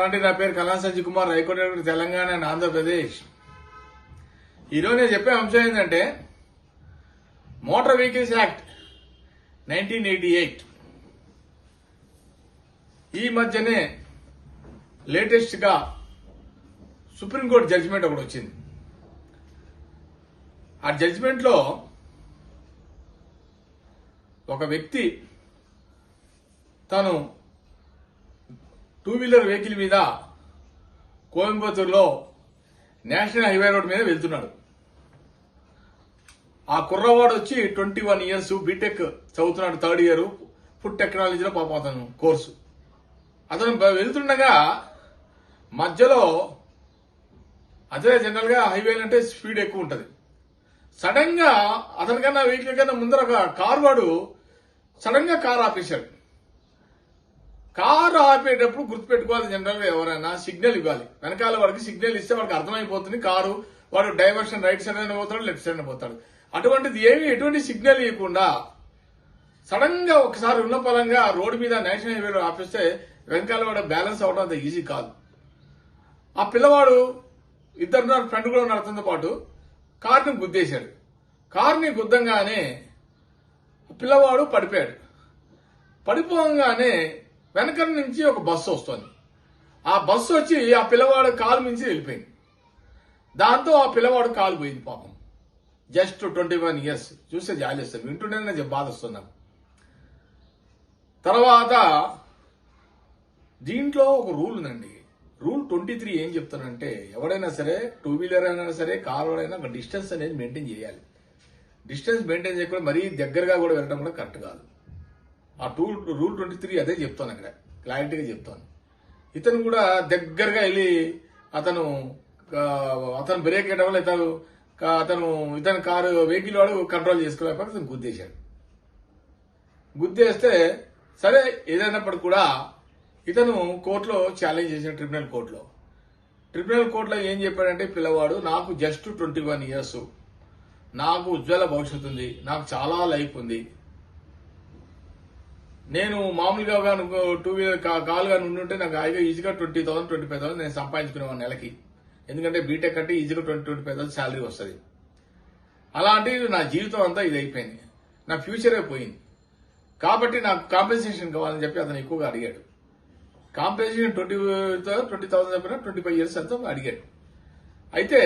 Sir అంటే నా పేరు Kala Sanjay Kumar high court Telangana and Andhra Pradesh. ఈరోజు నేను చెప్పే అంశం ఏంటంటే motor vehicles act nineteen eighty eight. ఈ మధ్యనే లేటెస్ట్గా సుప్రీంకోర్టు జడ్జిమెంట్ ఒకటి వచ్చింది. ఆ జడ్జిమెంట్లో ఒక వ్యక్తి తను టూ వీలర్ వెహికల్ మీద కోయంబత్తూరులో నేషనల్ హైవే రోడ్ మీద వెళ్తున్నాడు. ఆ కుర్రవాడు వచ్చి ట్వంటీ వన్ ఇయర్స్ బీటెక్ చదువుతున్నాడు థర్డ్ ఇయర్ ఫుడ్ టెక్నాలజీలో పాపం అతను కోర్సు అతను వెళ్తుండగా మధ్యలో అదే జనరల్గా హైవే అంటే స్పీడ్ ఎక్కువ ఉంటుంది. సడన్గా అతనికన్నా వెహికల్ కన్నా ముందర ఒక కార్ వాడు సడన్గా కార్ ఆపేశాడు. కారు ఆపేటప్పుడు గుర్తుపెట్టుకోవాలి జనరల్గా ఎవరైనా సిగ్నల్ ఇవ్వాలి. వెనకాల వాడికి సిగ్నల్ ఇస్తే వాడికి అర్థమైపోతుంది కారు. వాడు డైవర్షన్ రైట్ సైడ్ అయినా పోతాడు లెఫ్ట్ సైడ్ అయినా పోతాడు. అటువంటిది ఏమి ఎటువంటి సిగ్నల్ ఇవ్వకుండా సడన్గా ఒకసారి ఉన్న పరంగా రోడ్డు మీద నేషనల్ హైవేలో ఆపిస్తే వెనకాల వాడు బ్యాలెన్స్ అవడం అంత ఈజీ కాదు. ఆ పిల్లవాడు ఇద్దరు ఫ్రెండ్ కూడా ఉన్నారు అతనితో పాటు కార్ని గుద్దేశాడు. కార్ని గుద్దంగానే పిల్లవాడు పడిపోయాడు. పడిపోగానే వెనక నుంచి ఒక బస్సు వస్తుంది. ఆ బస్సు వచ్చి ఆ పిల్లవాడు కాలు మించి వెళ్ళిపోయింది. దాంతో ఆ పిల్లవాడు కాలు పోయింది పాపం. Just twenty one years. చూస్తే జాలి వస్తుంది. వింటుంటేనే బాధ వస్తుంది తర్వాత దీంట్లో ఒక రూల్ ఉందండి. రూల్ ట్వంటీ త్రీ ఏం చెప్తానంటే ఎవడైనా సరే టూ వీలర్ అయినా సరే కార్ అయినా ఒక డిస్టెన్స్ అనేది మెయింటైన్ చేయాలి. డిస్టెన్స్ మెయింటైన్ చేయకుండా మరీ దగ్గరగా కూడా వెళ్ళడం కూడా కరెక్ట్ కాదు. ఆ టూ రూల్ ట్వంటీ త్రీ అదే చెప్తాను అక్కడ. క్లారిటీగా చెప్తాను ఇతను కూడా దగ్గరగా వెళ్ళి అతను అతను బ్రేక్ వేయడం వల్ల ఇతను అతను ఇతను కారు వెహికల్ వాడు కంట్రోల్ చేసుకోలేకపోతే అతను గుద్దేశాడు. గుద్దేస్తే సరే ఏదైనప్పటికీ కూడా ఇతను కోర్టులో ఛాలెంజ్ చేసిన ట్రిబ్యునల్ కోర్టులో. ట్రిబ్యునల్ కోర్టులో ఏం చెప్పాడంటే పిల్లవాడు నాకు జస్ట్ ట్వంటీ వన్ ఇయర్స్ నాకు ఉజ్వల భవిష్యత్తు ఉంది. నాకు చాలా లైఫ్ ఉంది. నేను మామూలుగా టూ వీలర్ కాలుగా కాల్ ఉంటే నాకు హాయిగా ఈజీగా twenty thousand twenty five thousand నేను సంపాదించుకునేవాడిని నెలకి. ఎందుకంటే బీటెక్ అంటే ఈజీగా twenty twenty five thousand salary వస్తుంది. అలాంటి నా జీవితం అంతా ఇది అయిపోయింది. నా ఫ్యూచరే పోయింది. కాబట్టి నాకు కాంపెన్సేషన్ కావాలని చెప్పి అతను ఎక్కువగా అడిగాడు. కాంపెన్సేషన్ ట్వంటీ ట్వంటీ థౌసండ్ చెప్పిన ట్వంటీ ఫైవ్ ఇయర్స్ అంతా అడిగాడు. అయితే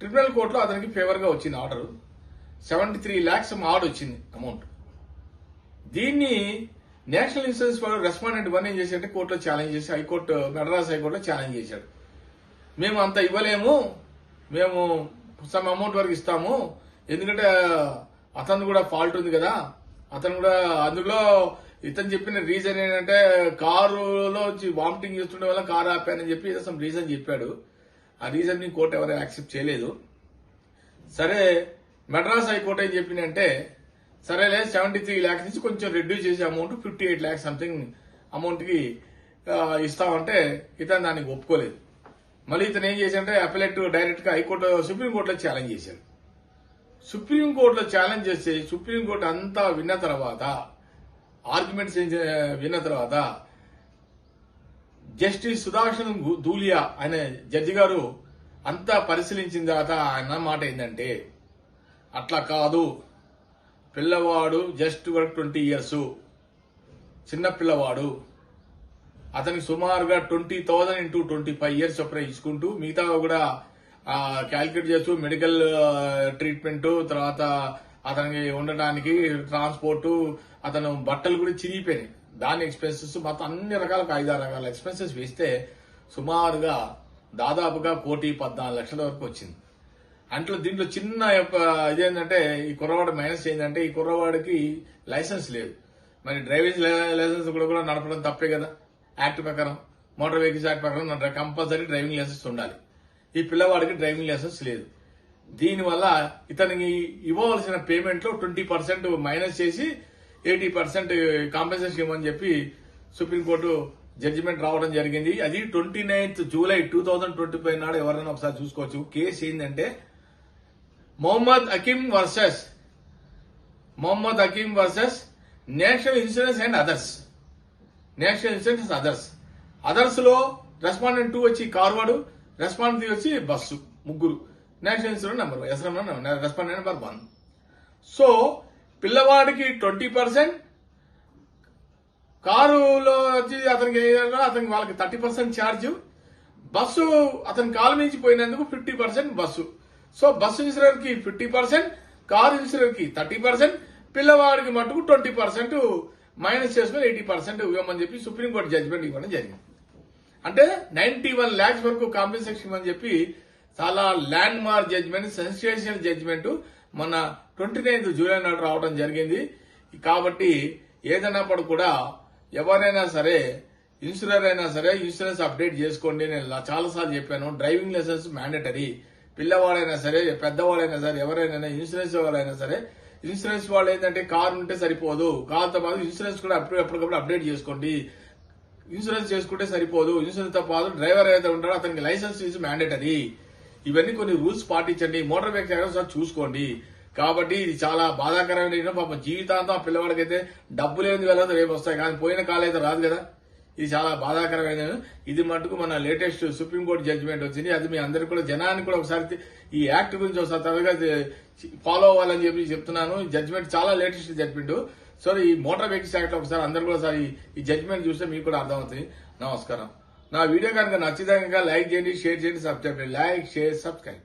ట్రిబ్యునల్ కోర్టులో అతనికి ఫేవర్గా వచ్చింది order seventy three lakhs order వచ్చింది అమౌంట్ దీన్ని నేషనల్ ఇన్సూరెన్స్ వాడు రెస్పాండెంట్ వన్ ఏం చేశాడంటే కోర్టులో ఛాలెంజ్ చేసి హైకోర్టు మెడ్రాస్ హైకోర్టులో ఛాలెంజ్ చేశాడు. మేము అంత ఇవ్వలేము. మేము సమ్ అమౌంట్ వరకు ఇస్తాము. ఎందుకంటే అతను కూడా ఫాల్ట్ ఉంది కదా. అతను కూడా అందులో ఇతను చెప్పిన రీజన్ ఏంటంటే కారులో వామిటింగ్ చేస్తుండే వల్ల కారు ఆపానని చెప్పి అసలు సమ్ రీజన్ చెప్పాడు. ఆ రీజన్ని కోర్టు ఎవరు యాక్సెప్ట్ చేయలేదు. సరే మెడ్రాస్ హైకోర్టు ఏం చెప్పిందంటే సరేలే సెవెంటీ త్రీ ల్యాక్స్ నుంచి కొంచెం రెడ్యూస్ చేసే amount fifty eight lakhs something అమౌంట్కి ఇస్తామంటే ఇతను దానికి ఒప్పుకోలేదు. మళ్ళీ ఇతను ఏం చేశాడంటే అపిలెట్ డైరెక్ట్గా హైకోర్టు సుప్రీంకోర్టులో ఛాలెంజ్ చేశాడు. సుప్రీంకోర్టులో ఛాలెంజ్ చేసి సుప్రీంకోర్టు అంతా విన్న తర్వాత ఆర్గ్యుమెంట్స్ విన్న తర్వాత జస్టిస్ సుదర్శన్ దూలియా అనే జడ్జి గారు అంతా పరిశీలించిన తర్వాత ఆయన మాట ఏంటంటే అట్లా కాదు. పిల్లవాడు జస్ట్ వరకు ట్వంటీ ఇయర్స్. చిన్న పిల్లవాడు. అతనికి సుమారుగా twenty thousand into twenty five years చొప్పున ఇచ్చుకుంటూ మిగతా కూడా క్యాల్కులేట్ చేస్తూ మెడికల్ ట్రీట్మెంట్ తర్వాత అతనికి ఉండడానికి ట్రాన్స్పోర్ట్ అతను బట్టలు కూడా చిరిగిపోయినాయి. దాని ఎక్స్పెన్సెస్ మొత్తం అన్ని రకాల ఐదారు రకాల ఎక్స్పెన్సెస్ వేస్తే సుమారుగా దాదాపుగా కోటి పద్నాలుగు లక్షల వరకు వచ్చింది. అంట్లో దీంట్లో చిన్న యొక్క ఇదేంటంటే ఈ కుర్రవాడు మైనస్ ఏంటంటే ఈ కుర్రవాడికి లైసెన్స్ లేదు. మరి డ్రైవింగ్ లైసెన్స్ కూడా కూడా నడపడం తప్పే కదా. యాక్ట్ ప్రకారం మోటార్ వెహికల్స్ యాక్ట్ ప్రకారం కంపల్సరీ డ్రైవింగ్ లైసెన్స్ ఉండాలి. ఈ పిల్లవాడికి డ్రైవింగ్ లైసెన్స్ లేదు. దీనివల్ల ఇతనికి ఇవ్వవలసిన పేమెంట్లో ట్వంటీ పర్సెంట్ మైనస్ చేసి ఎయిటీ పర్సెంట్ కాంపెన్సేషన్ ఇవ్వని చెప్పి సుప్రీంకోర్టు జడ్జిమెంట్ రావడం జరిగింది. అది twenty ninth July two thousand twenty five నాడు ఎవరైనా ఒకసారి చూసుకోవచ్చు. కేసు ఏంటంటే Mohammed Akeem versus Mohammed Akeem versus national insurance and others national insurance others అదర్స్లో respondent two వచ్చి కార్వాడు రెస్పాండెంట్ త్రీ వచ్చి బస్సు ముగ్గురు. National insurance number one S M respondent number one so పిల్లవాడికి ట్వంటీ పర్సెంట్ కారులో వచ్చి అతనికి అతనికి వాళ్ళకి థర్టీ పర్సెంట్ ఛార్జ్ బస్సు అతని కాలు మించి పోయినందుకు fifty percent bus so bus ఇన్సూరెన్స్కి fifty percent car ఇన్సూరెన్స్కి థర్టీ పర్సెంట్ పిల్లవాడికి మటుకు ట్వంటీ పర్సెంట్ మైనస్ చేసుకుని ఎయిటీ పర్సెంట్ ఇవ్వమని చెప్పి సుప్రీంకోర్టు జడ్జిమెంట్ ఇవ్వడం జరిగింది. అంటే నైన్టీ వన్ ల్యాక్స్ వరకు కాంపెన్సేషన్ అని చెప్పి చాలా landmark judgement sensational judgement మన ట్వంటీ నైన్త్ జూలై నాడు రావడం జరిగింది. కాబట్టి ఏదైనప్పుడు కూడా ఎవరైనా సరే ఇన్సూరెన్స్ అయినా సరే ఇన్సూరెన్స్ అప్డేట్ చేసుకోండి. నేను చాలా సార్లు చెప్పాను డ్రైవింగ్ లైసెన్స్ మ్యాండటరీ పిల్లవాడైనా సరే పెద్దవాడైనా సరే ఎవరైనా ఇన్సూరెన్స్ వాళ్ళైనా సరే ఇన్సూరెన్స్ వాళ్ళు ఏంటంటే కారు ఉంటే సరిపోదు. కారుతో పాటు ఇన్సూరెన్స్ కూడా ఎప్పటికప్పుడు అప్డేట్ చేసుకోండి. ఇన్సూరెన్స్ చేసుకుంటే సరిపోదు. ఇన్సూరెన్స్తో పాటు డ్రైవర్ ఏదైతే ఉంటాడో అతనికి లైసెన్స్ ఈజ్ మ్యాండేటరీ ఇవన్నీ కొన్ని రూల్స్ పాటించండి. మోటార్ వెహికల్ ఒకసారి చూసుకోండి. కాబట్టి ఇది చాలా బాధాకరమైన పాపం జీవితాంతం ఆ పిల్లవాడికైతే డబ్బు లేని వెళ్ళదు రేపు వస్తాయి. కానీ పోయిన కాలం అయితే రాదు కదా. ఇది చాలా బాధాకరమైన ఇది మటుకు మన లేటెస్ట్ సుప్రీంకోర్టు జడ్జిమెంట్ వచ్చింది. అది మీ అందరికి కూడా జనానికి కూడా ఒకసారి ఈ యాక్ట్ గురించి ఒకసారి త్వరగా ఫాలో అవ్వాలని చెప్పి చెప్తున్నాను. జడ్జిమెంట్ చాలా లేటెస్ట్ జడ్జిమెంట్ సో ఈ మోటార్ వెహికల్స్ యాక్ట్ ఒకసారి అందరు కూడా ఒకసారి ఈ జడ్జిమెంట్ చూస్తే మీకు కూడా అర్థమవుతుంది. నమస్కారం. నా వీడియో కనుక నచ్చితే లైక్ చేయండి షేర్ చేయండి సబ్స్క్రైబ్ చేయండి. Like share subscribe